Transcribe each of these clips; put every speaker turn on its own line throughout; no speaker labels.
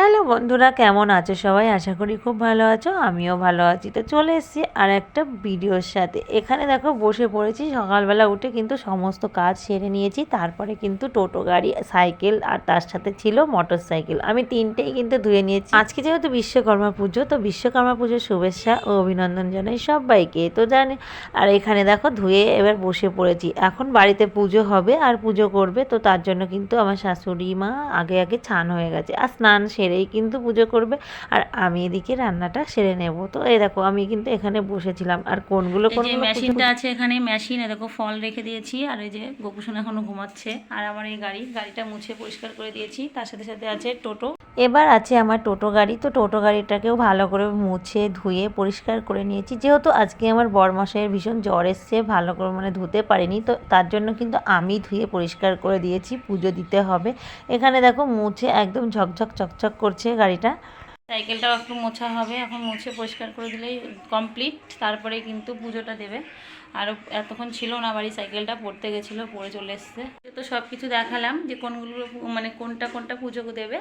Hello বন্ধুরা, কেমন আছো সবাই? আশা করি খুব ভালো আছো, আমিও ভালো আছি। তো চলে এসেছি আর একটা ভিডিওর সাথে। এখানে দেখো বসে পড়েছি, সকালবেলা উঠে কিন্তু সমস্ত কাজ সেরে নিয়েছি, তারপরে কিন্তু টোটো, গাড়ি, সাইকেল আর তার সাথে ছিল মোটর সাইকেল। আমি তিনটেই কিন্তু ধুয়ে নিয়েছি। আজকে যেহেতু বিশ্বকর্মা পুজো, তো বিশ্বকর্মা পুজোর শুভেচ্ছা ও অভিনন্দন জানাই সবাইকে। তো জানে, আর এখানে দেখো ধুয়ে এবার বসে পড়েছি। এখন বাড়িতে পুজো হবে আর পুজো করবে, তো তার জন্য কিন্তু আমার শাশুড়ি মা আগে আগে ছান হয়ে গেছে। আর স্নান সেরেই কিন্তু পুজো করবে। আর আমি এদিকে রান্নাটা সেরে নেব। তো এই দেখো আমি কিন্তু এখানে বসেছিলাম। আর কোনগুলো কোন
মেশিনটা আছে এখানে মেশিন দেখো ফল রেখে দিয়েছি। আর এই যে গোপুসোন এখনও ঘুমাচ্ছে। আর আমার এই গাড়ি গাড়িটা মুছে পরিষ্কার করে দিয়েছি। তার সাথে সাথে আছে টোটো।
এবার আছে আমার টোটো গাড়ি। তো টোটো গাড়িটাকেও ভালো করে মুছে, ধুয়ে, পরিষ্কার করে নিয়েছি। যেহেতু আজকে আমার বরমশাইয়ের ভীষণ জ্বর এসছে, ভালো করে মানে ধুতে পারিনি। তো তার জন্য কিন্তু আমি ধুয়ে পরিষ্কার করে দিয়েছি। পুজো দিতে হবে। এখানে দেখো মুছে একদম ঝকঝক, চকচক করছে গাড়িটা।
সাইকেলটাও একটু মোছা হবে। এখন মুছে পরিষ্কার করে দিলেই কমপ্লিট তারপরে কিন্তু পুজোটা দেবে। আর এতক্ষণ ছিল না বাড়ি সাইকেলটা, পড়তে গেছিল, পড়ে চলে এসছে। তো সব কিছু দেখালাম যে কোনগুলো মানে কোনটা কোনটা পুজো দেবে।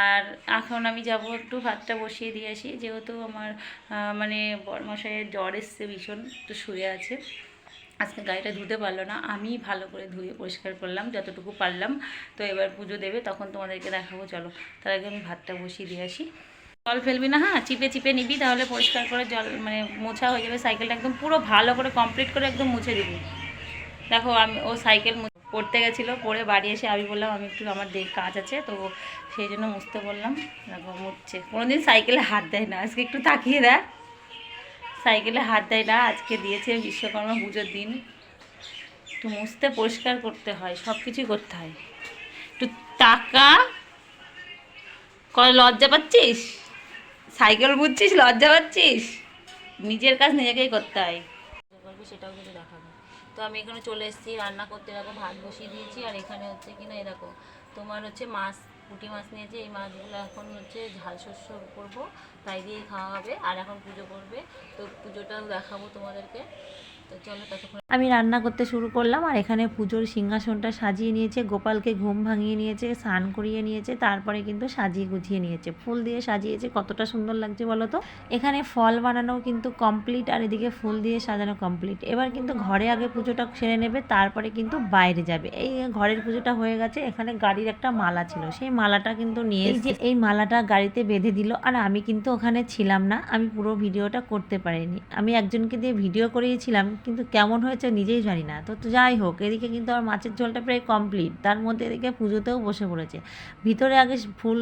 আর এখন আমি যাব একটু ভাতটা বসিয়ে দিয়ে আসি। যেহেতু আমার মানে বরমশাইয়ের জ্বর এসছে ভীষণ তো শুয়ে আছে। আজকে গাড়িটা ধুতে পারল না। আমি ভালো করে ধুয়ে পরিষ্কার করলাম, যতটুকু পারলাম। তো এবার পুজো দেবে, তখন তোমাদেরকে দেখাবো। চলো, তার আগে আমি ভাতটা বসিয়ে দিয়ে আসি। জল ফেলবি না হ্যাঁ চিপে চিপে নিবি, তাহলে পরিষ্কার করে জল মানে মোছা হয়ে যাবে, সাইকেলটা একদম পুরো ভালো করে কমপ্লিট করে একদম মুছে দিবি। দেখো, আমি, ও সাইকেল পড়তে গেছিল, পড়ে বাড়ি এসে আমি বললাম, আমি একটু আমার কাজ আছে। তো সেই জন্য মুছতে বললাম, দেখো, মুছছে। কোনোদিন সাইকেলে হাত দেয় না, আজকে একটু তাকিয়ে দেয় সাইকেলে হাত দেয় না, আজকে দিয়েছে বিশ্বকর্মা পুজোর দিন। একটু মুছতে পরিষ্কার করতে হয়, সব কিছুই করতে হয়। একটু টাকা লজ্জা পাচ্ছিস? সাইকেল বুঝছিস, লজ্জা পাচ্ছিস? নিজের কাজ নিজেকেই করতে হয়। সেটাও কিন্তু দেখাবে তো আমি এখানে চলে এসেছি, রান্না করতে দেখো, ভাত বসিয়ে দিয়েছি, আর এখানে হচ্ছে কি না, এই দেখো, তোমার হচ্ছে মাছ, পুঁটি মাছ নিয়েছি, এই মাছগুলো এখন হচ্ছে ঝাল শস্য করব, তাই দিয়েই খাওয়া হবে, আর এখন পুজো করবে, তো পুজোটাও দেখাবো তোমাদেরকে।
আমি রান্না করতে শুরু করলাম আর এখানে পুজোর সিংহাসনটা সাজিয়ে নিয়েছে। গোপালকে ঘুম ভাঙিয়ে নিয়েছে স্নান করিয়ে নিয়েছে তারপরে কিন্তু সাজিয়ে গুছিয়ে নিয়েছে। ফুল দিয়ে সাজিয়েছে কতটা সুন্দর লাগছে বলো তো? এখানে ফল বানানো কিন্তু কমপ্লিট আর এদিকে ফুল দিয়ে সাজানো কমপ্লিট এবার কিন্তু ঘরে আগে পুজোটা সেরে নেবে তারপরে কিন্তু বাইরে যাবে। এই ঘরের পুজোটা হয়ে গেছে এখানে গাড়ির একটা মালা ছিল। সেই মালাটা কিন্তু নিয়ে এই যে এই মালাটা গাড়িতে বেঁধে দিল আর আমি কিন্তু ওখানে ছিলাম না। আমি পুরো ভিডিওটা করতে পারিনি। আমি একজনকে দিয়ে ভিডিও করিয়েছিলাম কিন্তু কেমন হয়েছে নিজেই জানি না। তো যাই হোক, এদিকে কিন্তু আমার মাছের ঝোলটা প্রায় কমপ্লিট তার মধ্যে এদিকে পুজোতেও বসে পড়েছে। ভিতরে আগে ফুল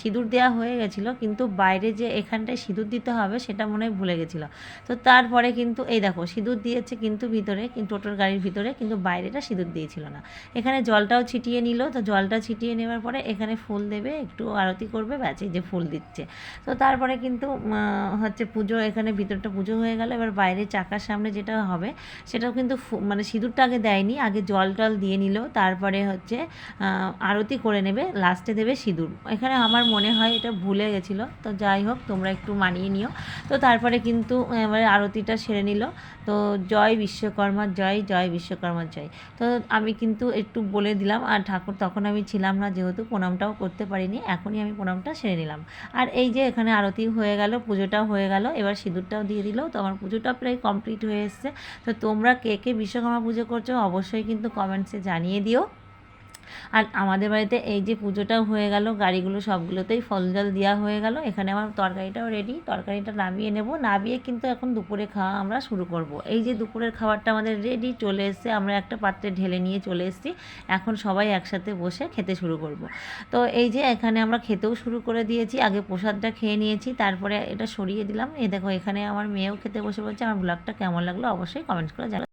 সিঁদুর দেওয়া হয়ে গেছিল, কিন্তু বাইরে যে এখানটায় সিঁদুর দিতে হবে সেটা মনে হয় ভুলে গেছিল। তো তারপরে কিন্তু, এই দেখো, সিঁদুর দিয়েছে কিন্তু ভিতরে, কিন্তু টোটোর গাড়ির ভিতরে, কিন্তু বাইরেটা সিঁদুর দিয়েছিল না। এখানে জলটাও ছিটিয়ে নিল, তো জলটা ছিটিয়ে নেওয়ার পরে এখানে ফুল দেবে, একটু আরতি করবে ব্যাচ যে ফুল দিচ্ছে। তো তারপরে কিন্তু হচ্ছে পুজো, এখানে ভিতরটা পুজো হয়ে গেল, এবার বাইরে চাকার সামনে যেটা হবে সেটাও কিন্তু মানে সিঁদুরটা আগে দেয়নি, আগে জল টল দিয়ে নিল, তারপরে হচ্ছে আরতি করে নেবে লাস্টে দেবে সিঁদুর। এখানে আমার মনে হয় এটা ভুলে গেছিল, তো যাই হোক, তোমরা একটু মানিয়ে নিও। তো তারপরে কিন্তু এবারে আরতিটা সেরে নিল, তো জয় বিশ্বকর্মার জয় জয় বিশ্বকর্মার জয়। তো আমি কিন্তু একটু বলে দিলাম, আর ঠাকুর তখন আমি ছিলাম না যেহেতু, প্রণামটাও করতে পারিনি, এখনই আমি প্রণামটা সেরে নিলাম। আর এই যে এখানে আরতি হয়ে গেল, পুজোটাও হয়ে গেল, এবার সিঁদুরটাও দিয়ে দিল, তো আমার পুজোটা প্রায় কমপ্লিট হয়ে এসছে। তো তোমরা কে কে বিশ্বকর্মা পুজো করছ অবশ্যই কিন্তু কমেন্টসে জানিয়ে দিও। আর আমাদের বাড়িতে এই যে পুজোটাও হয়ে গেল, গাড়িগুলো সবগুলোতেই ফল জল দেওয়া হয়ে গেল। এখানে আমার তরকারিটাও রেডি তরকারিটা নামিয়ে নেব। নামিয়ে কিন্তু এখন দুপুরে খাওয়া আমরা শুরু করব। এই যে দুপুরের খাবারটা আমাদের রেডি চলে এসছে। আমরা একটা পাত্রে ঢেলে নিয়ে চলে এসেছি। এখন সবাই একসাথে বসে খেতে শুরু করব। তো এই যে এখানে আমরা খেতেও শুরু করে দিয়েছি। আগে প্রসাদটা খেয়ে নিয়েছি, তারপরে এটা সরিয়ে দিলাম। এ দেখো এখানে আমার মেয়েও খেতে বসে বলছে আমার ব্লগটা কেমন লাগল অবশ্যই কমেন্ট করে জানাবে।